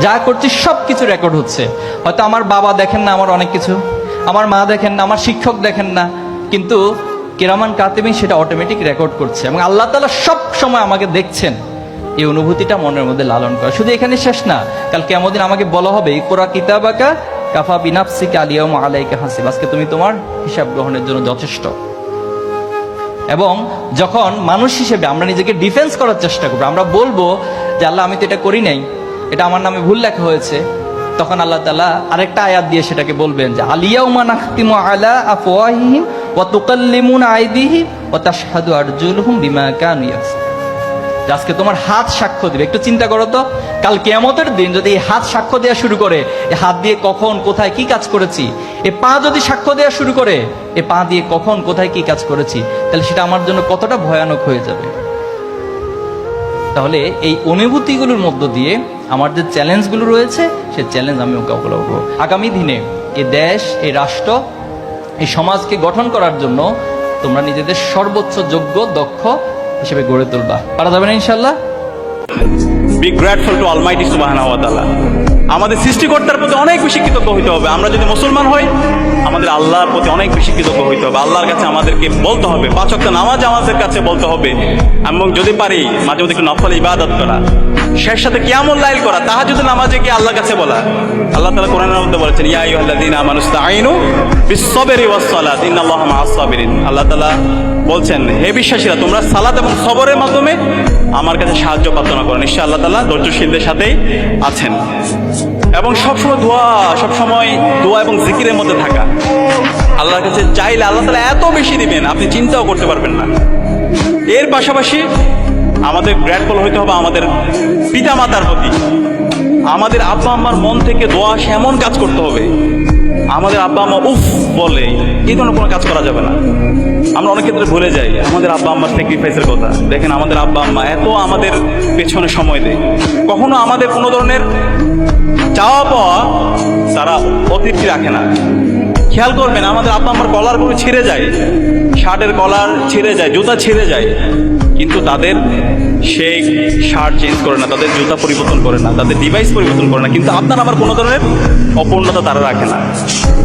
যা করছি সব কিছু রেকর্ড হচ্ছে। হয়তো আমার বাবা দেখেন না, আমার অনেক কিছু। আমার মা দেখেন না, আমার শিক্ষক দেখেন না। কিন্তু কিরামান কাতিবিন সেটা অটোমেটিক রেকর্ড করছে এবং আল্লাহ তাআলা সব সময় আমাকে দেখছেন। এই অনুভূতিটা মনের মধ্যে লালন করা। শুধু এখানে শেষ না, কাল কেমন আমাকে বলা হবে কোরা কিতাবাকা কাফা বিনাফসিকা আলিয়াম আলাইকা হাসিব। আজকে তুমি তোমার হিসাব গ্রহণের জন্য যথেষ্ট। এবং যখন মানুষ হিসেবে আমরা নিজেকে ডিফেন্স করার চেষ্টা করব, আমরা বলব যে, আল্লাহ, আমি তো এটা করি নাই। এটা আমার নামে ভুল লেখা হয়েছে। তখন আল্লাহ তালা আরেকটা আয়াত দিয়ে সেটাকে বলবেন যে আলিয়া উমান আখতিমু আলা আফওয়াহিহিম ওয়া তুকাল্লিমুনা আইদিহিম ওয়া তাশহাদু আরজুলুহুম বিমা কানু ইয়াকসিবুন। আজকে তোমার হাত সাক্ষ্য দিবে। একটু চিন্তা করো তো। কাল কেয়ামতের দিন যদি এই হাত সাক্ষ্য দেওয়া শুরু করে এই হাত দিয়ে কখন, কোথায় কি কাজ করেছি? এই পা যদি সাক্ষ্য দেওয়া শুরু করে এই পা দিয়ে কখন, কোথায় কি কাজ করেছি? তাহলে সেটা আমার জন্য কতটা ভয়ানক হয়ে যাবে? তাহলে এই অনুভূতিগুলোর মধ্য দিয়ে আমার যে চ্যালেঞ্জগুলো রয়েছে, সে চ্যালেঞ্জ আমি মোকাবিলা আগামী দিনে এ দেশ এই রাষ্ট্র এই সমাজকে গঠন করার জন্য তোমরা নিজেদের সর্বোচ্চ যোগ্য, দক্ষ হিসেবে গড়ে তুলবা। পারা যাবে না ইনশাল্লাহ বি গ্রেটফুল টু অলমাইটি সুবহানাহু ওয়া তাআলা আমাদের সৃষ্টিকর্তার প্রতি অনেক বেশি কৃতজ্ঞ হইতে হবে। আমরা যদি মুসলমান হই, আমাদের আল্লাহর প্রতি অনেক বেশি কৃতজ্ঞ হইতে হবে। আল্লাহর কাছে আমাদেরকে বলতে হবে। পাঁচ নামাজ আমাদের কাছে বলতে হবে। এবং যদি পারি, মাঝে মধ্যে একটু নফল ইবাদত করা। শেষ সাথে কিয়ামুল লাইল করা তাহা যদি নামাজে গিয়ে আল্লাহর কাছে বলা? আল্লাহ তাআলা কোরআনের মধ্যে বলেছেন, ইয়া আইয়ুহাল্লাযীনা আমানু ইসতাঈনু বিস-সাবরি ওয়াস-সালাত, ইন্নাল্লাহা মা'আস-সাবিরিন আল্লাহ তাআলা বলছেন, হে বিশ্বাসীরা, তোমরা সালাত এবং সবরের মাধ্যমে আমার কাছে সাহায্য প্রার্থনা করো। নিশ্চয় আল্লাহ তালা ধৈর্যশীলদের সাথেই আছেন। এবং সবসময় দোয়া সবসময় দোয়া এবং জিকিরের মধ্যে থাকা। আল্লাহর কাছে চাইলে আল্লাহ তালা এত বেশি দিবেন, আপনি চিন্তাও করতে পারবেন না। এর পাশাপাশি আমাদের গ্র্যাটফুল হইতে হবে আমাদের পিতা মাতার প্রতি। আমাদের আব্বা আম্মার মন থেকে দোয়া আসে এমন কাজ করতে হবে। আমাদের আব্বা আম্মা উফ বলে, এই ধরনের কোনো কাজ করা যাবে না। আমরা অনেক ক্ষেত্রে ভুলে যাই, আমাদের আব্বা আম্মার স্যাক্রিফাইসের কথা। দেখেন আমাদের আব্বা আম্মা এত আমাদের পেছনে সময় দেয়। কখনো আমাদের কোনো ধরনের চাওয়া পাওয়া তারা অতিথি রাখে না। খেয়াল করবেন, আমাদের আব্বা আম্মার কলারগুলো ছিঁড়ে যায়, শার্টের কলার ছিঁড়ে যায়, জুতা ছিঁড়ে যায়। কিন্তু তাদের সেই শার্ট চেঞ্জ করে না, তাদের জুতা পরিবর্তন করে না, তাদের ডিভাইস পরিবর্তন করে না, কিন্তু আপনার আমার কোনো ধরনের অপূর্ণতা তারা রাখে না।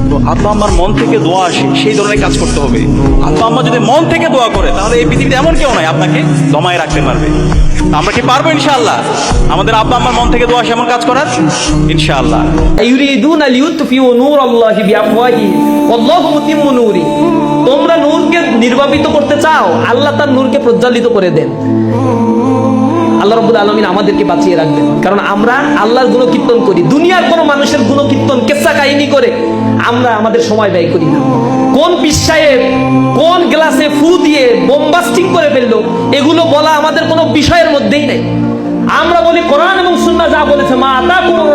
তো আব্বা আম্মার মন থেকে দোয়া আসে, সেই ধরনের কাজ করতে হবে। আব্বা আম্মা যদি মন থেকে দোয়া করে, তাহলে এই পৃথিবীতে এমন কেউ নাই আপনাকে দমায় রাখতে পারবে। আমরা কি পারব ইনশাআল্লাহ? আমাদের আব্বা আম্মার মন থেকে দোয়া আসে এমন কাজ করার? ইনশাআল্লাহ। ইউরিদুন লিউতফিউ নূর আল্লাহি বিআফওয়াহি, ওয়াল্লাহু মুতিম্মু নূরি। তোমরা নূরকে নির্বাপিত করতে চাও, আল্লাহ তার নূরকে প্রজ্বলিত করে দেন। আল্লাহ রব্বুল আলমিন আমাদেরকে বাঁচিয়ে রাখবেন। কারণ আমরা আল্লাহর গুণকীর্তন করি, দুনিয়ার কোনো মানুষের গুণ কীর্তন কেসা কাহিনী করে আমরা আমাদের সময় ব্যয় করি না। কোন পিসায়ের কোন গ্লাসে ফু দিয়ে বোম্বাস্টিং করে ফেলল, এগুলো বলা আমাদের কোনো বিষয়ের মধ্যেই নেই। আমরা বলি কোরআন এবং সুন্নাহ যা বলেছে, মা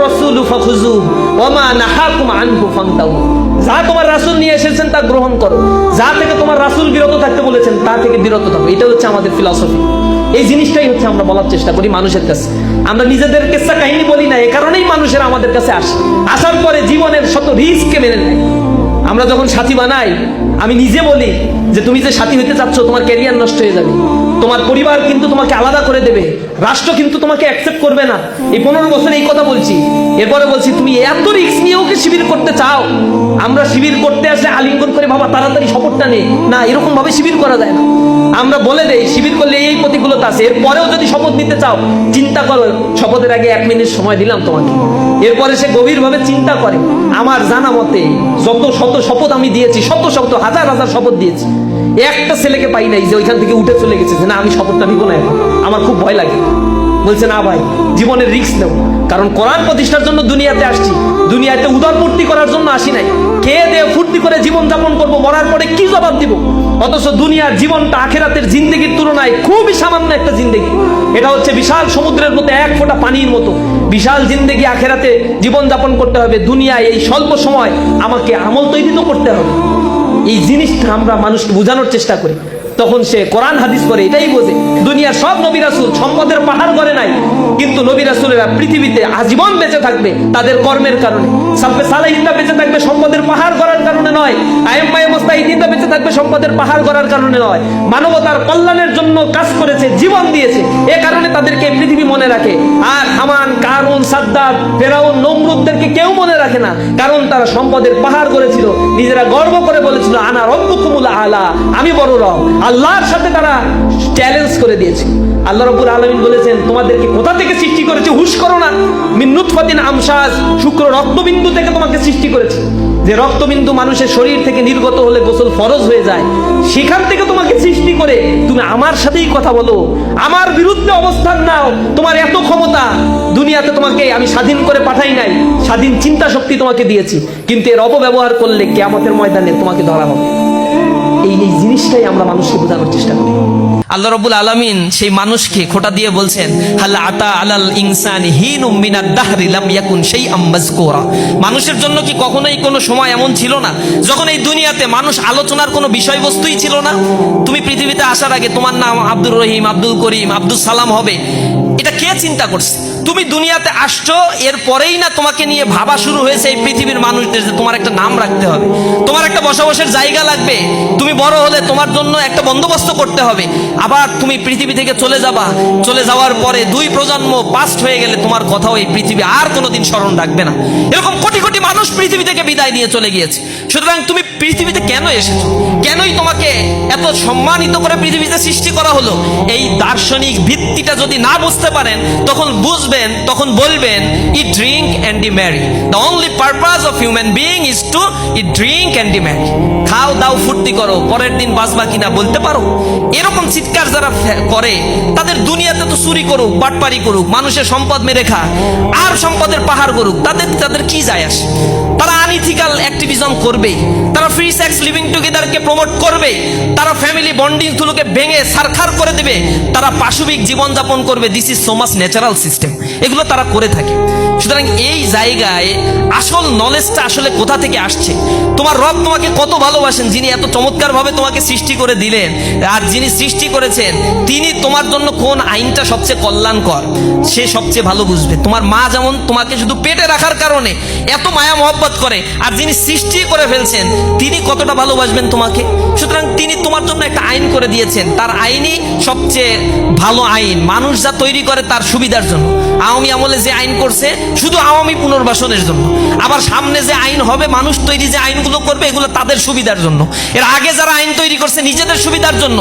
রাসূল ফাখুযু ওয়া মা নাহাকুম আনহু যা তোমার রাসূল নিয়ে এসেছেন, তা গ্রহণ করো। যা থেকে তোমার রাসূল বিরত থাকতে বলেছেন, তা থেকে বিরত থাকো। এটা হচ্ছে আমাদের ফিলসফি এই জিনিসটাই হচ্ছে আমরা বলার চেষ্টা করি মানুষের কাছে। আমরা নিজেদের কেসা কাহিনী বলি না, এ কারণেই মানুষের আমাদের কাছে আসে। আসার পরে জীবনের শত রিস্ককে মেনে নেয়। আমরা যখন সাথী বানাই, আমি নিজে বলি যে তুমি যে সাথী হইতে চাচ্ছ, তোমার ক্যারিয়ার নষ্ট হয়ে যাবে। তোমার পরিবার কিন্তু তোমাকে আলাদা করে দেবে। রাষ্ট্র কিন্তু তোমাকে অ্যাকসেপ্ট করবে না। এই পনেরো বছর এই কথা বলছি। এরপরে বলছি, তুমি এত রিস্ক নিয়ে ওকে শিবির করতে চাও? আমরা শিবির করতে আসলে আলিঙ্গন করে বাবা তাড়াতাড়ি শপথটা নেই না এরকম ভাবে শিবির করা যায় না। আমরা বলে দেই, শিবির করলে প্রতিকূলতা আছে, এরপরেও যদি শপথ নিতে চাও, চিন্তা করো, শপথের আগে এক মিনিট সময় দিলাম তোমাকে। এরপরে সে গভীরভাবে চিন্তা করে, আমার জানা মতে যত শত শপথ আমি দিয়েছি, শত শত, হাজার হাজার শপথ দিয়েছি, একটা ছেলেকে পাই নাই যে ওইখান থেকে উঠে চলে গেছে, যে না, আমি শপথটা নিব না এখন। আমার খুব ভয় লাগে। বলছে, না ভাই, জীবনের রিস্ক নেব। কারণ কোরআন প্রতিষ্ঠার জন্য দুনিয়াতে আসছি। দুনিয়াতে উদারপূর্তি করার জন্য আসি নাই। খেয়ে দিয়ে করে জীবন যাপন করব, মরার পরে কি জবাব দিব? অথচ দুনিয়ার জীবনটা আখেরাতের জিন্দগির তুলনায় খুবই সামান্য একটা জিন্দগি। এটা হচ্ছে বিশাল সমুদ্রের মতো এক ফোঁটা পানির মতো। বিশাল জিন্দগি আখেরাতে জীবন যাপন করতে হবে। দুনিয়ায় এই স্বল্প সময় আমাকে আমল তৈরি তো করতে হবে। এই জিনিসটা আমরা মানুষকে বোঝানোর চেষ্টা করি। তখন সে কোরআন হাদিস করে এটাই বোঝে, দুনিয়ার সব নবী রাসূল সম্পদের পাহাড় করে নাই, কিন্তু নবী রাসূলেরা পৃথিবীতে আজীবন বেঁচে থাকবে তাদের কর্মের কারণে। সাব্বে সালাহিনরা বেঁচে থাকবে সম্পদের পাহাড় করার কারণে নয় আইম্মায়ে মুস্তাহিদিনরা বেঁচে থাকবে সম্পদের পাহাড় করার কারণে নয়। মানবতার কল্যাণের জন্য কাজ করেছে, জীবন দিয়েছে, এ কারণে তাদেরকে পৃথিবী মনে রাখে। আর হামান, কারুন সাদ্দার ফেরাউন, নমরুদদেরকে কেউ মনে রাখে না, কারণ তারা সম্পদের পাহাড় করেছিল নিজেরা গর্ব করে বলেছিল, আনা রব্বুকুমুল আলা, আমি বড় রব আল্লাহর সাথে তারা চ্যালেঞ্জ করে দিয়েছে। আল্লাহ রব্বুল আলামিন বলেছেন, তোমাদেরকে কোথা থেকে সৃষ্টি করেছে? হুশ করো না। মিন্নুৎফাতিন আমসাজ শুক্র রক্তবিন্দু থেকে তোমাকে সৃষ্টি করেছে। যে রক্তবিন্দু মানুষের শরীর থেকে নির্গত হলে গোসল ফরজ হয়ে যায়, সেখান থেকে তোমাকে সৃষ্টি করে। তুমি আমার সাথেই কথা বলো। আমার বিরুদ্ধে অবস্থান নাও। তোমার এত ক্ষমতা, দুনিয়াতে তোমাকে আমি স্বাধীন করে পাঠাই নাই। স্বাধীন চিন্তা শক্তি তোমাকে দিয়েছি। কিন্তু এর অপব্যবহার করলে কেয়ামতের ময়দানে তোমাকে ধরা হবে। এই এই জিনিসটাই আমরা মানুষকে বোঝানোর চেষ্টা করি। আল্লাহ রবুল আলমিন সেই মানুষকে খোটা দিয়ে বলছেন হাল্লা আতা আলাল ইনসান হিন উম্মিনাদ দাহরি সেই আম্মাজকুরা মানুষের জন্য কি কখনোই কোনো সময় এমন ছিল না, যখন এই দুনিয়াতে মানুষ আলোচনার কোনো বিষয়বস্তুই ছিল না? তুমি পৃথিবীতে আসার আগে তোমার নাম আব্দুর রহিম, আব্দুল করিম আব্দুল সালাম হবে। এটা কে চিন্তা করছে? তুমি দুনিয়াতে আসছো এর পরেই না তোমাকে নিয়ে ভাবা শুরু হয়েছে এই পৃথিবীর মানুষদের যে তোমার একটা নাম রাখতে হবে। তোমার একটা বসবাসের জায়গা লাগবে। তুমি বড় হলে তোমার জন্য একটা বন্দোবস্ত করতে হবে। আবার তুমি পৃথিবী থেকে চলে যাবা। চলে যাওয়ার পরে দুই প্রজন্ম পাস্ট হয়ে গেলে তোমার কথাও এই পৃথিবী আর কোনোদিন স্মরণ রাখবে না। এরকম কোটি কোটি মানুষ পৃথিবী থেকে বিদায় নিয়ে চলে গিয়েছে। সুতরাং তুমি পৃথিবীতে কেন এসেছ? কেনই তোমাকে এত সম্মানিত করে পৃথিবীতে সৃষ্টি করা হলো? এই দার্শনিক ভিত্তিটা যদি না বুঝতে পারেন, তখন বুঝবেন তখন বলবেন eat drink and be merry the only purpose of human being is to eat drink and be merry খাও, দাও, ফুর্তি করো, পরের দিন বাঁচবা কিনা বলতে পারো? এরকম চিৎকার যারা করে, তাদের দুনিয়াতে তো চুরি করুক, বাটপারি করুক, মানুষের সম্পদ মেরে খা, আর সম্পদের পাহাড় করুক তাদের তাদের কি যায় আসে? তারা আনইথিক্যাল অ্যাক্টিভিজম করবেই, তারা ফ্রি সেক্স লিভিং টুগেদারকে প্রমোট করবে তারা ফ্যামিলি বন্ডিং গুলোকে ভেঙে সারখার করে দেবে, তারা পাশবিক জীবনযাপন করবে this is so much natural system এগুলো তারা করে থাকে। সুতরাং এই জায়গায় আসল নলেজটা আসলে কোথা থেকে আসছে? তোমার রব তোমাকে কত ভালোবাসেন, যিনি এত চমৎকার ভাবে তোমাকে সৃষ্টি করে দিলেন, আর যিনি সৃষ্টি করেছেন, তিনি তোমার জন্য কোন আইনটা সবচেয়ে কল্যাণকর? সে সবচেয়ে ভালো বুঝবে। তোমার মা যেমন তোমাকে শুধু পেটে রাখার কারণে এত মায়া মহব্বত করে, আর যিনি সৃষ্টি করে ফেলছেন, তিনি কতটা ভালোবাসবেন তোমাকে? সুতরাং তিনি তোমার জন্য একটা আইন করে দিয়েছেন। তার আইনই সবচেয়ে ভালো আইন। মানুষ যা তৈরি করে তার সুবিধার জন্য। আওয়ামী আমলে যে আইন করছে, শুধু আওয়ামী পুনর্বাসনের জন্য। আবার সামনে যে আইন হবে, মানুষ তৈরি যে আইনগুলো করবে, এগুলো তাদের সুবিধার জন্য। এর আগে যারা আইন তৈরি করছে, নিজেদের সুবিধার জন্য।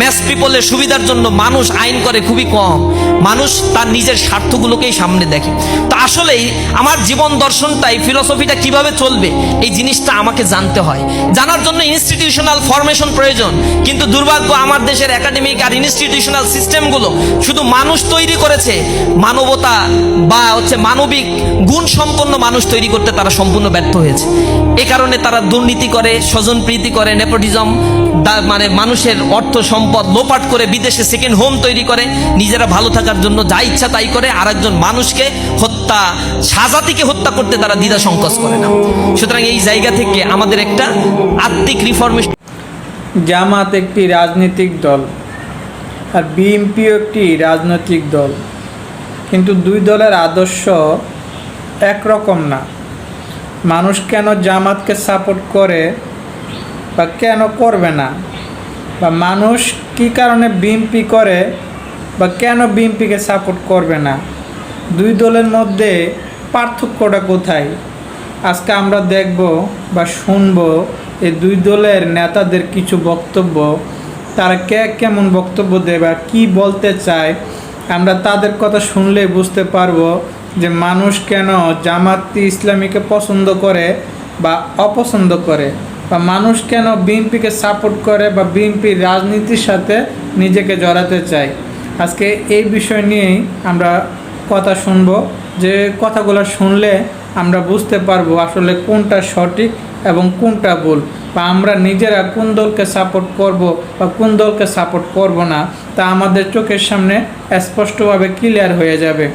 ম্যাস পিপলের সুবিধার জন্য মানুষ আইন করে খুবই কম। মানুষ তার নিজের স্বার্থগুলোকেই সামনে দেখে। তো আসলেই আমার জীবন দর্শনটাই ফিলোসফিটা কীভাবে চলবে, এই জিনিসটা আমাকে জানতে হয়। জানার জন্য ইনস্টিটিউশনাল ফরমেশন প্রয়োজন। কিন্তু দুর্ভাগ্য, আমার দেশের একাডেমিক আর ইনস্টিটিউশনাল সিস্টেমগুলো শুধু মানুষ তৈরি করেছে মানবতা বা হচ্ছে মানবিক গুণ সম্পন্ন মানুষ তৈরি করতে তারা সম্পূর্ণ ব্যর্থ হয়েছে। এ কারণে তারা দুর্নীতি করে, স্বজনপ্রীতি করে, নেপোটিজম মানে মানুষের অর্থ সম্পদ লোপাট করে বিদেশে সেকেন্ড হোম তৈরি করে, নিজেরা ভালো থাকার জন্য যা ইচ্ছা তাই করে আর একজন মানুষকে হত্যা সাজাতিকে হত্যা করতে তারা দ্বিধা সংকোচ করে না। সুতরাং এই জায়গা থেকে আমাদের একটা আত্মিক রিফরমেশন জামাত একটি রাজনৈতিক দল আর বিএনপিও একটি রাজনৈতিক দল। কিন্তু দুই দলের আদর্শ একরকম না। মানুষ কেন জামাতকে সাপোর্ট করে বা কেন করবে না? বা মানুষ কি কারণে বিএনপি করে বা কেন বিএনপিকে সাপোর্ট করবে না? দুই দলের মধ্যে পার্থক্যটা কোথায়? আজকে আমরা দেখব বা শুনব এই দুই দলের নেতাদের কিছু বক্তব্য। তারা কে কেমন বক্তব্য দেয় বা কী বলতে চায় আমরা তাদের কথা শুনলে বুঝতে পারব যে মানুষ কেন জামাতি ইসলামীকে পছন্দ করে বা অপছন্দ করে, বা মানুষ কেন বিএনপিকে সাপোর্ট করে বা বিএনপির রাজনীতির সাথে নিজেকে জড়াতে চায়। আজকে এই বিষয় নিয়েই আমরা কথা শুনব, যে কথাগুলো শুনলে আমরা বুঝতে পারব আসলে কোনটা সঠিক এবং কোনটা ভুল, বা আমরা নিজেরা কোন দলকে সাপোর্ট করব বা কোন দলকে সাপোর্ট করব না। তা আমাদের চোখের সামনে স্পষ্টভাবে ক্লিয়ার হয়ে যাবে।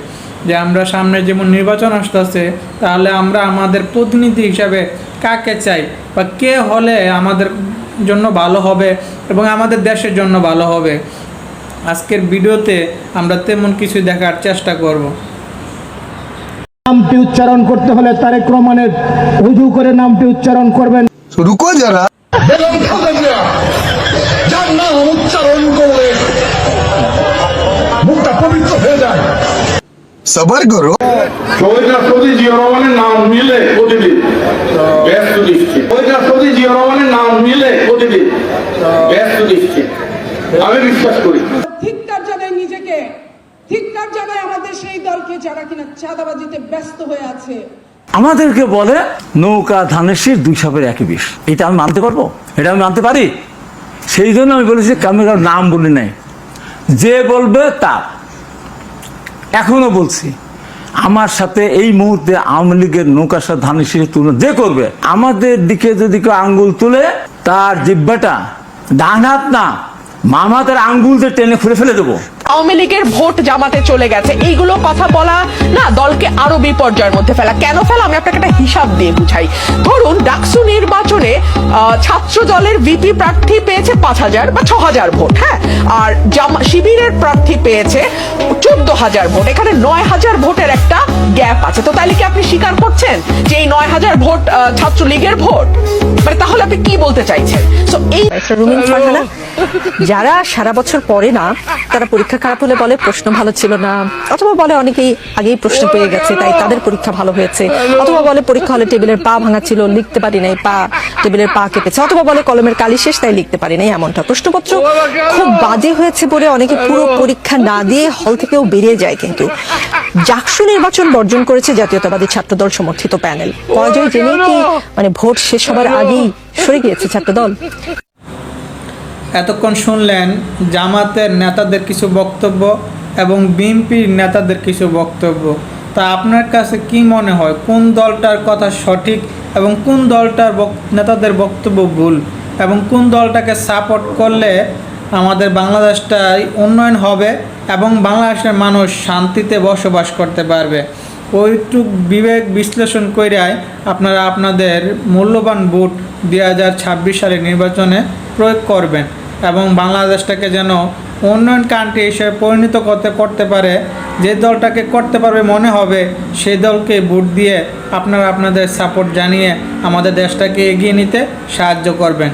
যে আমরা সামনে যেমন নির্বাচন আসতেছে তাহলে আমরা আমাদের প্রতিনিধি হিসাবে কাকে চাই? বা কে হলে আমাদের জন্য ভালো হবে এবং আমাদের দেশের জন্য ভালো হবে? আজকের ভিডিওতে আমরা তেমন কিছু দেখার চেষ্টা করব। নামটি উচ্চারণ করতে হলে তারে ক্রমানের উজু করে নামটি উচ্চারণ করবেন। রুকো যারা। সবর করো কবিতা সতী জিয়া নাম মিলে প্রতিদিন। ব্যস্ত দিচ্ছি। কবিতা সতী জিয়া নাম মিলে প্রতিদিন। ব্যস্ত দিচ্ছি। আমি বিশ্বাস করি। ধিক্কার জানাই নিজেকে ধিক্কার জানাই আমাদের সেই দলকে যারা কিনা চাঁদাবাজিতে ব্যস্ত হয়ে আছে। আমাদেরকে বলে নৌকা ধানের দুই সাপের একই বিষ। এটা আমি মানতে পারব? এটা আমি মানতে পারি? সেই জন্য আমি বলেছি আমি নাম বলি নাই। যে বলবে তার এখনও বলছি, আমার সাথে এই মুহূর্তে আওয়ামী লীগের সাথে ধানের শীষের তুলনা যে করবে, আমাদের দিকে যদি কেউ আঙ্গুল তুলে, তার জিব্বাটা ডান হাত না মামা তার আঙ্গুল দিয়ে টেনে খুলে ফেলে দেবো। আওয়ামী লীগের ভোট জামাতে চলে গেছে। এইগুলো কথা বলা না দলকে আরও বিপর্যয়ের মধ্যে ফেলা। কেন ফেলা? আমি আপনাকে একটা হিসাব দিয়ে বুঝাই। ধরুন ডাকসু নির্বাচনে ছাত্র দলের ভিপি প্রার্থী পেয়েছে পাঁচ হাজার বা ছ হাজার ভোট হ্যাঁ? আর জামা শিবিরের প্রার্থী পেয়েছে চোদ্দ হাজার ভোট। এখানে নয় হাজার ভোটের একটা গ্যাপ আছে। তো তাহলে কি আপনি স্বীকার করছেন যে এই নয় হাজার ভোট ছাত্রলীগের ভোট? মানে তাহলে আপনি কি বলতে চাইছেন? তো এই রুমিন যারা সারা বছর পড়ে না, তারা পরীক্ষা খারাপ হলে বলে প্রশ্ন ভালো ছিল না। অথবা বলে অনেকেই আগেই প্রশ্ন পেয়ে গেছে, তাই তাদের পরীক্ষা ভালো হয়েছে। অথবা বলে পরীক্ষা হলে টেবিলের পা ভাঙা ছিল, লিখতে পারি নাই, পা, টেবিলের পা কেঁপেছে। অথবা বলে কলমের কালি শেষ, তাই লিখতে পারি নাই, এমনটা। প্রশ্নপত্র খুব বাজে হয়েছে বলে অনেকে পুরো পরীক্ষা না দিয়ে হল থেকেও বেরিয়ে যায় কিন্তু। জাকসু নির্বাচন বর্জন করেছে জাতীয়তাবাদী ছাত্রদল সমর্থিত প্যানেল। পরাজয় জেনেই কি মানে ভোট শেষ হবার আগেই সরে গিয়েছে ছাত্রদল? এতক্ষণ শুনলেন জামাতের নেতাদের কিছু বক্তব্য এবং বিএনপির নেতাদের কিছু বক্তব্য। তা আপনার কাছে কি মনে হয়? কোন দলটার কথা সঠিক এবং কোন দলটার নেতাদের বক্তব্য ভুল? এবং কোন দলটাকে সাপোর্ট করলে আমাদের বাংলাদেশটাই উন্নয়ন হবে এবং বাংলাদেশের মানুষ শান্তিতে বসবাস করতে পারবে? ওইটুক বিবেক বিশ্লেষণ কইরাই আপনারা আপনাদের মূল্যবান ভোট দুই হাজার ছাব্বিশ সালের নির্বাচনে প্রয়োগ করবেন। এবং বাংলাদেশটাকে যেন উন্নয়ন কান্ট্রি হিসেবে পরিণত করতে করতে পারে, যে দলটাকে করতে পারবে মনে হবে সেই দলকে ভোট দিয়ে আপনারা আপনাদের সাপোর্ট জানিয়ে আমাদের দেশটাকে এগিয়ে নিতে সাহায্য করবেন।